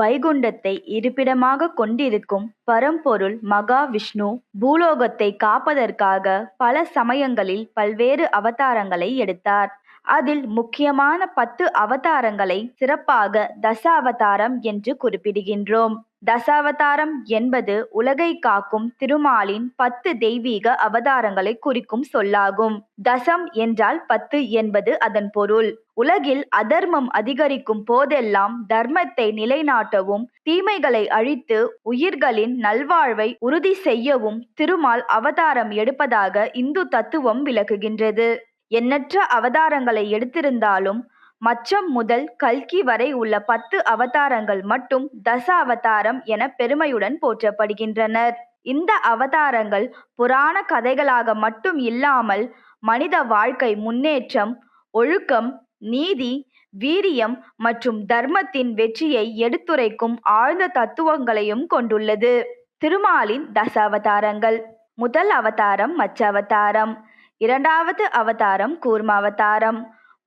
வைகுண்டத்தை இருப்பிடமாக கொண்டிருக்கும் பரம்பொருள் மகாவிஷ்ணு பூலோகத்தை காப்பதற்காக பல சமயங்களில் பல்வேறு அவதாரங்களை எடுத்தார். அதில் முக்கியமான பத்து அவதாரங்களை சிறப்பாக தசாவதாரம் என்று குறிப்பிடுகின்றோம். தசாவதாரம் என்பது உலகை காக்கும் திருமாலின் பத்து தெய்வீக அவதாரங்களை குறிக்கும் சொல்லாகும். தசம் என்றால் பத்து என்பது அதன் பொருள். உலகில் அதர்மம் அதிகரிக்கும் போதெல்லாம் தர்மத்தை நிலைநாட்டவும் தீமைகளை அழித்து உயிர்களின் நல்வாழ்வை உறுதி செய்யவும் திருமால் அவதாரம் எடுப்பதாக இந்து தத்துவம் விளக்குகின்றது. எண்ணற்ற அவதாரங்களை எடுத்திருந்தாலும் மச்சம் முதல் கல்கி வரை உள்ள பத்து அவதாரங்கள் மட்டும் தச அவதாரம் என பெருமையுடன் போற்றப்படுகின்றனர். இந்த அவதாரங்கள் புராண கதைகளாக மட்டும் இல்லாமல் மனித வாழ்க்கை முன்னேற்றம் ஒழுக்கம் நீதி வீரியம் மற்றும் தர்மத்தின் வெற்றியை எடுத்துரைக்கும் ஆழ்ந்த தத்துவங்களையும் கொண்டுள்ளது. திருமாலின் தச அவதாரங்கள் முதல் அவதாரம் மச்ச அவதாரம். இரண்டாவது அவதாரம் கூர்மாவதாரம்.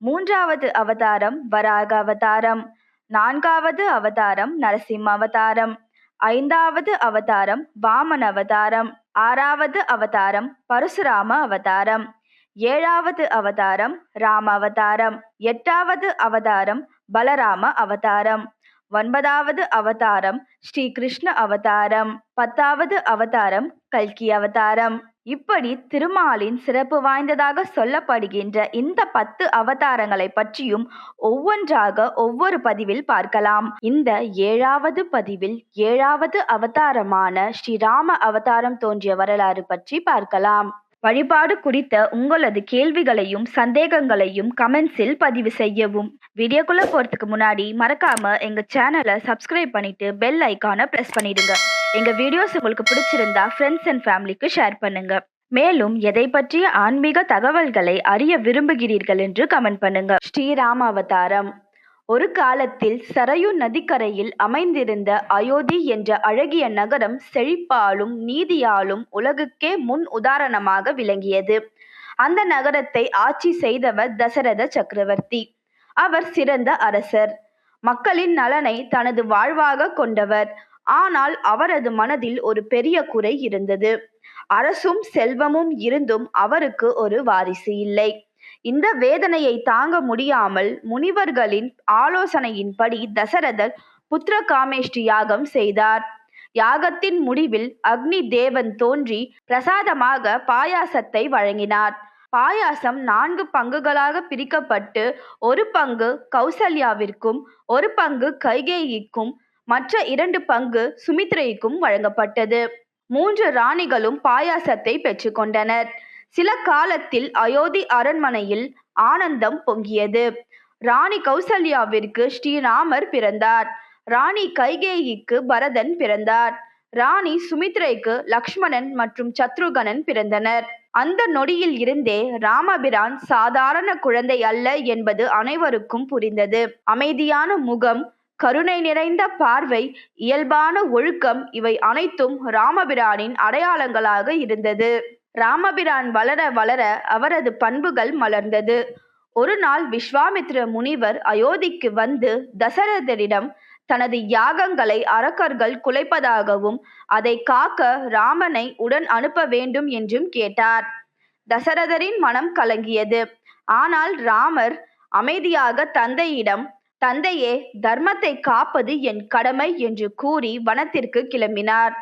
மூன்றாவது அவதாரம் வராக அவதாரம் நான்காவது அவதாரம் நரசிம்ம அவதாரம் ஐந்தாவது அவதாரம் வாமன அவதாரம் ஆறாவது அவதாரம் பரசுராம அவதாரம் ஏழாவது அவதாரம் ராம அவதாரம் எட்டாவது அவதாரம் பலராம அவதாரம். ஒன்பதாவது அவதாரம் ஸ்ரீ கிருஷ்ண அவதாரம் பத்தாவது அவதாரம் கல்கி அவதாரம். இப்படி திருமாலின் சிறப்பு வாய்ந்ததாக சொல்லப்படுகின்ற இந்த பத்து அவதாரங்களை பற்றியும் ஒவ்வொன்றாக ஒவ்வொரு பதிவில் பார்க்கலாம். இந்த ஏழாவது பதிவில் ஏழாவது அவதாரமான ஸ்ரீராம அவதாரம் தோன்றிய வரலாறு பற்றி பார்க்கலாம். வழிபாடு குறித்த உங்களது கேள்விகளையும் சந்தேகங்களையும் கமெண்ட்ஸில் பதிவு செய்யவும். வீடியோக்குள்ள போறதுக்கு முன்னாடி மறக்காம எங்க சேனலை சப்ஸ்கிரைப் பண்ணிட்டு பெல் ஐக்கானை பிரஸ் பண்ணிடுங்க. எங்க வீடியோஸ் உங்களுக்கு பிடிச்சிருந்தா ஃப்ரெண்ட்ஸ் அண்ட் ஃபேமிலிக்கு ஷேர் பண்ணுங்க. மேலும் எதை பற்றிய ஆன்மீக தகவல்களை அறிய விரும்புகிறீர்கள் என்று கமெண்ட் பண்ணுங்க. ஸ்ரீராம அவதாரம் ஒரு காலத்தில் சரயு நதிக்கரையில் அமைந்திருந்த அயோத்தி என்ற அழகிய நகரம் செழிப்பாலும் நீதியாலும் உலகுக்கே முன் உதாரணமாக விளங்கியது. அந்த நகரத்தை ஆட்சி செய்தவர் தசரத சக்கரவர்த்தி. அவர் சிறந்த அரசர். மக்களின் நலனை தனது வாழ்வாக கொண்டவர். ஆனால் அவரது மனதில் ஒரு பெரிய குறை இருந்தது. அரசும் செல்வமும் இருந்தும் அவருக்கு ஒரு வாரிசு இல்லை. இந்த வேதனையை தாங்க முடியாமல் முனிவர்களின் ஆலோசனையின்படி தசரதர் புத்திர காமேஷ்டி யாகம் செய்தார். யாகத்தின் முடிவில் அக்னி தேவன் தோன்றி பிரசாதமாக பாயாசத்தை வழங்கினார். பாயாசம் நான்கு பங்குகளாக பிரிக்கப்பட்டு ஒரு பங்கு கௌசல்யாவிற்கும் ஒரு பங்கு கைகேயிக்கும் மற்ற இரண்டு பங்கு சுமித்ரைக்கும் வழங்கப்பட்டது. மூன்று ராணிகளும் பாயாசத்தை பெற்றுக்கொண்டனர் சில காலத்தில் அயோத்தி அரண்மனையில் ஆனந்தம் பொங்கியது. ராணி கௌசல்யாவிற்கு ஸ்ரீராமர் பிறந்தார். ராணி கைகேயிக்கு பரதன் பிறந்தார். ராணி சுமித்ரைக்கு லக்ஷ்மணன் மற்றும் சத்ருகனன் பிறந்தனர். அந்த நொடியில் இருந்தே ராமபிரான் சாதாரண குழந்தை அல்ல என்பது அனைவருக்கும் புரிந்தது. அமைதியான முகம் கருணை நிறைந்த பார்வை இயல்பான ஒழுக்கம் இவை அனைத்தும் ராமபிரானின் அடையாளங்களாக இருந்தது. ராமபிரான் வளர வளர அவரது பண்புகள் மலர்ந்தது. ஒரு நாள் விஸ்வாமித்ர முனிவர் அயோத்திக்கு வந்து தசரதரிடம் தனது யாகங்களை அரக்கர்கள் குலைப்பதாகவும் அதை காக்க ராமனை உடன் அனுப்ப வேண்டும் என்றும் கேட்டார். தசரதரின் மனம் கலங்கியது. ஆனால் ராமர் அமைதியாக தந்தையிடம் தந்தையே தர்மத்தை காப்பது என் கடமை என்று கூறி வனத்திற்கு கிளம்பினார்.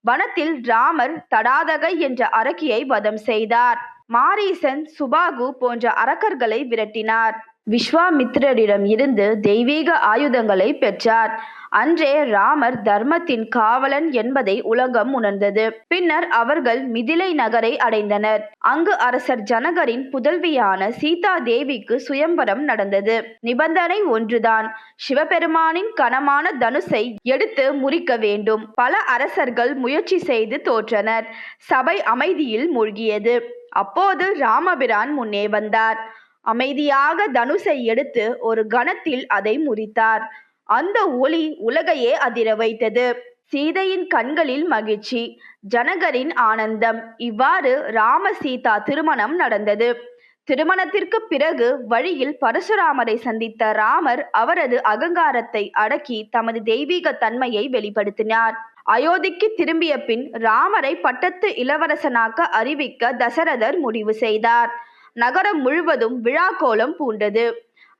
வனத்தில் ராமர் தடாதகை என்ற அரக்கியை வதம் செய்தார். மாரீசன் சுபாகு போன்ற அரக்கர்களை விரட்டினார். விஸ்வாமித்திரரிடம் இருந்து தெய்வீக ஆயுதங்களை பெற்றார். அன்றே ராமர் தர்மத்தின் காவலன் என்பதை உலகம் உணர்ந்தது. பின்னர் அவர்கள் மிதிலை நகரை அடைந்தனர். அங்கு அரசர் ஜனகரின் புதல்வியான சீதா தேவிக்கு சுயம்பரம் நடந்தது. நிபந்தனை ஒன்றுதான். சிவபெருமானின் கனமான தனுசை எடுத்து முறிக்க வேண்டும். பல அரசர்கள் முயற்சி செய்து தோற்றனர். சபை அமைதியில் மூழ்கியது. அப்போது ராமபிரான் முன்னே வந்தார். அமைதியாக தனுசை எடுத்து ஒரு கணத்தில் அதை முறித்தார். அந்த ஒளி உலகையே அதிர வைத்தது. சீதையின் கண்களில் மகிழ்ச்சி ஜனகரின் ஆனந்தம். இவ்வாறு ராம சீதா திருமணம் நடந்தது. திருமணத்திற்கு பிறகு வழியில் பரசுராமரை சந்தித்த ராமர் அவரது அகங்காரத்தை அடக்கி தமது தெய்வீக தன்மையை வெளிப்படுத்தினார். அயோத்திக்கு திரும்பிய பின் ராமரை பட்டத்து இளவரசனாக்க அறிவிக்க தசரதர் முடிவு செய்தார். நகரம் முழுவதும் விழாக்கோலம் பூண்டது.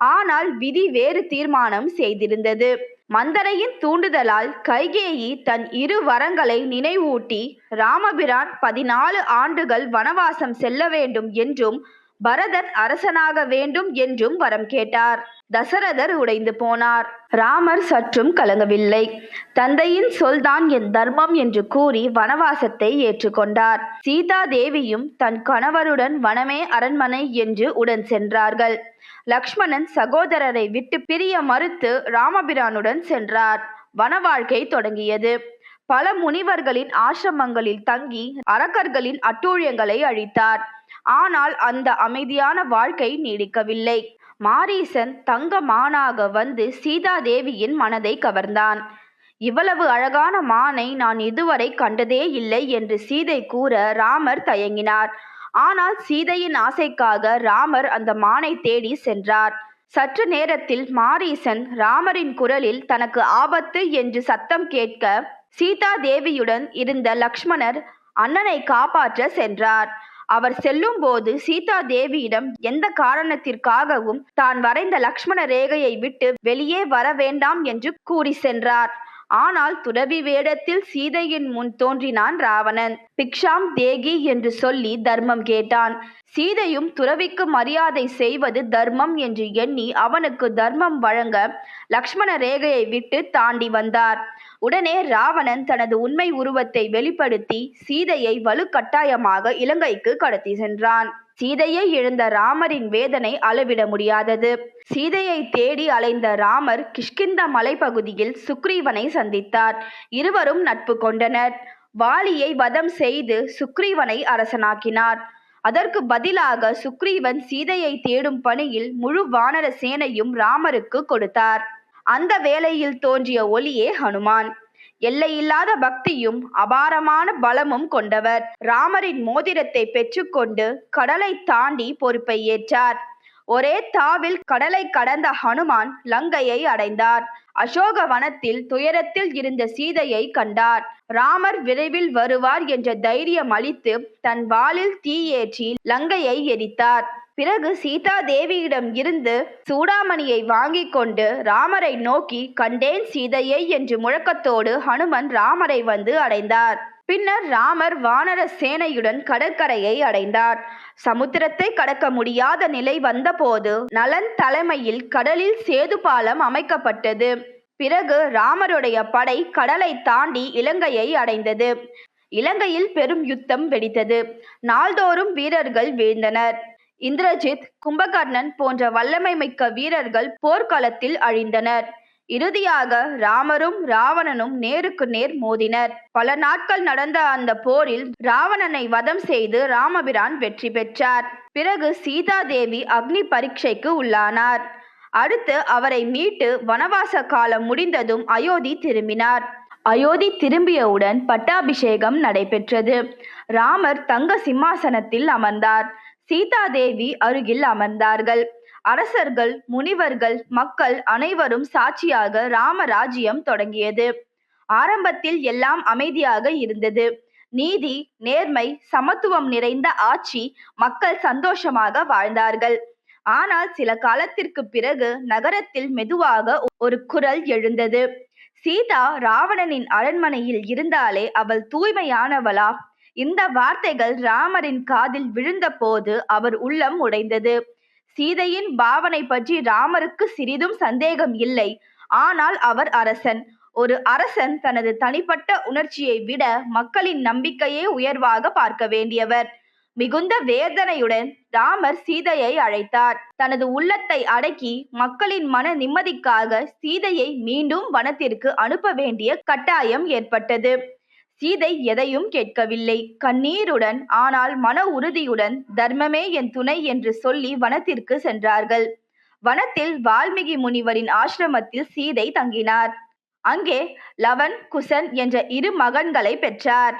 ஆனால் விதி வேறு தீர்மானம் செய்திருந்தது. மந்தரையின் தூண்டுதலால் கைகேயி தன் இரு வரங்களை நினைவூட்டி ராமபிரான் பதினாலு ஆண்டுகள் வனவாசம் செல்ல வேண்டும் என்றும் பரதன் அரசனாக வேண்டும் என்றும் வரம் கேட்டார். தசரதர் உடைந்து போனார். ராமர் சற்றும் கலங்கவில்லை. தந்தையின் சொல்தான் என் தர்மம் என்று கூறி வனவாசத்தை ஏற்றுக்கொண்டார். சீதா தேவியும் தன் கணவருடன் வனமே அரண்மனை என்று உடன் சென்றார்கள். லக்ஷ்மணன் சகோதரரை விட்டு பிரிய மறுத்து ராமபிரானுடன் சென்றார். வன வாழ்க்கை தொடங்கியது. பல முனிவர்களின் ஆசிரமங்களில் தங்கி அரக்கர்களின் அட்டூழியங்களை அழித்தார். ஆனால் அந்த அமைதியான வாழ்க்கை நீடிக்கவில்லை. மாரீசன் தங்க மானாக வந்து சீதாதேவியின் மனதை கவர்ந்தான். இவ்வளவு அழகான மானை நான் இதுவரை கண்டதே இல்லை என்று சீதை கூற ராமர் தயங்கினார். ஆனால் சீதையின் ஆசைக்காக ராமர் அந்த மானை தேடி சென்றார். சற்று நேரத்தில் மாரீசன் ராமரின் குரலில் தனக்கு ஆபத்து என்று சத்தம் கேட்க சீதா தேவியுடன் இருந்த லக்ஷ்மணர் அண்ணனை காப்பாற்ற சென்றார். அவர் செல்லும் போது சீதா தேவியிடம் எந்த காரணத்திற்காகவும் தான் வரைந்த லக்ஷ்மண ரேகையை விட்டு வெளியே வர வேண்டாம் என்று கூறி சென்றார். ஆனால் துறவி வேடத்தில் சீதையின் முன் தோன்றினான் ராவணன். பிக்ஷாம் தேகி என்று சொல்லி தர்மம் கேட்டான். சீதையும் துறவிக்கு மரியாதை செய்வது தர்மம் என்று எண்ணி அவனுக்கு தர்மம் வழங்க லக்ஷ்மண ரேகையை விட்டு தாண்டி வந்தார். உடனே ராவணன் தனது உண்மை உருவத்தை வெளிப்படுத்தி சீதையை வலுக்கட்டாயமாக இலங்கைக்கு கடத்தி சென்றான். சீதையை இழந்த ராமரின் வேதனை அளவிட முடியாதது. சீதையை தேடி அலைந்த ராமர் கிஷ்கிந்த மலைப்பகுதியில் சுக்ரீவனை சந்தித்தார். இருவரும் நட்பு கொண்டனர். வாலியை வதம் செய்து சுக்ரீவனை அரசனாக்கினார். அதற்கு பதிலாக சுக்ரீவன் சீதையை தேடும் பணியில் முழு வானர சேனையும் ராமருக்கு கொடுத்தார். அந்த வேளையில் தோன்றிய ஒளியே ஹனுமான். எல்லையில்லாத பக்தியும் அபாரமான பலமும் கொண்டவர். ராமரின் மோதிரத்தை பெற்றுக்கொண்டு கடலை தாண்டி பொறுப்பை ஏற்றார். ஒரே தாவில் கடலை கடந்த ஹனுமான் லங்கையை அடைந்தார். அசோக வனத்தில் துயரத்தில் இருந்த சீதையை கண்டார். ராமர் விரைவில் வருவார் என்ற தைரியம் அளித்து தன் வாளில் தீயேற்றி லங்கையை எரித்தார். பிறகு சீதா தேவியிடம் இருந்து சூடாமணியை வாங்கி கொண்டு ராமரை நோக்கி கண்டேன் சீதையை என்று முழக்கத்தோடு ஹனுமன் ராமரை வந்து அடைந்தார். பின்னர் ராமர் வானர சேனையுடன் கடற்கரையை அடைந்தார். சமுத்திரத்தை கடக்க முடியாத நிலை வந்தபோது நலன் தலைமையில் கடலில் சேது பாலம் அமைக்கப்பட்டது. பிறகு ராமருடைய படை கடலை தாண்டி இலங்கையை அடைந்தது. இலங்கையில் பெரும் யுத்தம் வெடித்தது. நாள்தோறும் வீரர்கள் வீழ்ந்தனர். இந்திரஜித் கும்பகர்ணன் போன்ற வல்லமை மிக்க வீரர்கள் போர்க்களத்தில் அழிந்தனர். இறுதியாக ராமரும் ராவணனும் நேருக்கு நேர் மோதினர். பல நாட்கள் நடந்த அந்த போரில் ராவணனை வதம் செய்து ராமபிரான் வெற்றி பெற்றார். பிறகு சீதாதேவி அக்னி பரீட்சைக்கு உள்ளானார். அடுத்து அவரை மீட்டு வனவாச காலம் முடிந்ததும் அயோத்தி திரும்பினார். அயோத்தி திரும்பியவுடன் பட்டாபிஷேகம் நடைபெற்றது. ராமர் தங்க சிம்மாசனத்தில் அமர்ந்தார். சீதாதேவி அருகில் அமர்ந்தார்கள். அரசர்கள் முனிவர்கள் மக்கள் அனைவரும் சாட்சியாக ராமராஜ்யம் தொடங்கியது. ஆரம்பத்தில் எல்லாம் அமைதியாக இருந்தது. நீதி நேர்மை சமத்துவம் நிறைந்த ஆட்சி மக்கள் சந்தோஷமாக வாழ்ந்தார்கள். ஆனால் சில காலத்திற்கு பிறகு நகரத்தில் மெதுவாக ஒரு குரல் எழுந்தது. சீதா ராவணனின் அரண்மனையில் இருந்தாலே அவள் தூய்மையானவளா? இந்த வார்த்தைகள் ராமரின் காதில் விழுந்தபோது அவர் உள்ளம் உடைந்தது. சீதையின் பாவனை பற்றி ராமருக்கு சிறிதும் சந்தேகம் இல்லை. ஆனால் அவர் அரசன். ஒரு அரசன் தனது தனிப்பட்ட உணர்ச்சியை விட மக்களின் நம்பிக்கையே உயர்வாக பார்க்க வேண்டியவர். மிகுந்த வேதனையுடன் ராமர் சீதையை அழைத்தார். தனது உள்ளத்தை அடக்கி மக்களின் மன நிம்மதிக்காக சீதையை மீண்டும் வனத்திற்கு அனுப்ப வேண்டிய கட்டாயம் ஏற்பட்டது. சீதை எதையும் கேட்கவில்லை. கண்ணீருடன் ஆனால் மன உறுதியுடன் தர்மமே என் துணை என்று சொல்லி வனத்திற்கு சென்றார்கள். வனத்தில் வால்மீகி முனிவரின் ஆசிரமத்தில் சீதை தங்கினார். அங்கே லவன் குசன் என்ற இரு மகன்களை பெற்றார்.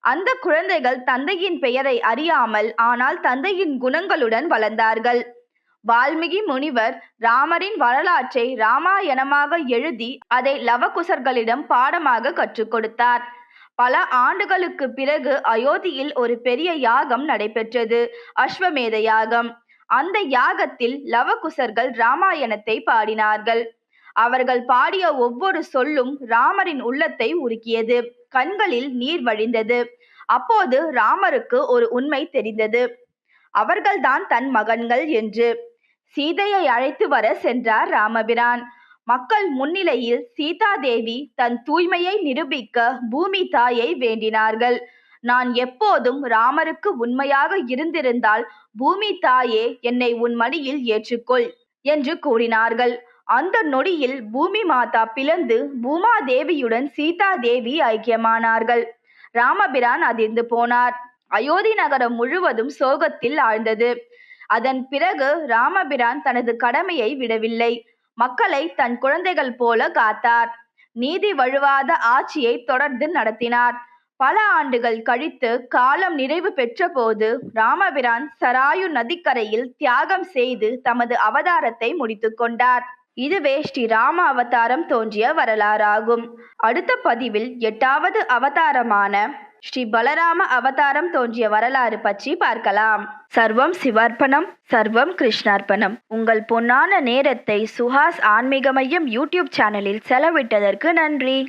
அந்த குழந்தைகள் தந்தையின் பெயரை அறியாமல் ஆனால் தந்தையின் குணங்களுடன் வளர்ந்தார்கள். வால்மீகி முனிவர் ராமரின் வரலாற்றை ராமாயணமாக எழுதி அதை லவகுசர்களிடம் பாடமாக கற்றுக் கொடுத்தார். பல ஆண்டுகளுக்கு பிறகு அயோத்தியில் ஒரு பெரிய யாகம் நடைபெற்றது அஸ்வமேத யாகம். அந்த யாகத்தில் லவகுசர்கள் ராமாயணத்தை பாடினார்கள். அவர்கள் பாடிய ஒவ்வொரு சொல்லும் ராமரின் உள்ளத்தை உருக்கியது கண்களில் நீர் வழிந்தது. அப்போது ராமருக்கு ஒரு உண்மை தெரிந்தது. அவர்கள்தான் தன் மகன்கள் என்று. சீதையை அழைத்து வர சென்றார் ராமபிரான். மக்கள் முன்னிலையில் சீதாதேவி தன் தூய்மையை நிரூபிக்க பூமி தாயை வேண்டினார்கள். நான் எப்போதும் ராமருக்கு உண்மையாக இருந்திருந்தால் பூமி தாயே என்னை உன் மடியில் ஏற்றுக்கொள் என்று கூறினார்கள். அந்த நொடியில் பூமி மாதா பிளந்து பூமாதேவியுடன் சீதா தேவி ஐக்கியமானார்கள். ராமபிரான் அதிர்ந்து போனார். அயோத்தி நகரம் முழுவதும் சோகத்தில் ஆழ்ந்தது. அதன் பிறகு ராமபிரான் தனது கடமையை விடவில்லை. மக்களை தன் குழந்தைகள் போல காத்தார். நீதி வழுவாத ஆட்சியை தொடர்ந்து நடத்தினார். பல ஆண்டுகள் கழித்து காலம் நிறைவு பெற்றபோது ராமபிரான் சராயு நதிக்கரையில் தியாகம் செய்து தமது அவதாரத்தை முடித்து கொண்டார். இதுவே ஸ்ரீ ராம அவதாரம் தோன்றிய வரலாறாகும். அடுத்த பதிவில் எட்டாவது அவதாரமான ஸ்ரீ பலராம அவதாரம் தோன்றிய வரலாறு பற்றி பார்க்கலாம். சர்வம் சிவார்ப்பணம் சர்வம் கிருஷ்ணார்ப்பணம். உங்கள் பொன்னான நேரத்தை சுஹாஸ் ஆன்மீக மையம் யூடியூப் சேனலில் செலவிட்டதற்கு நன்றி.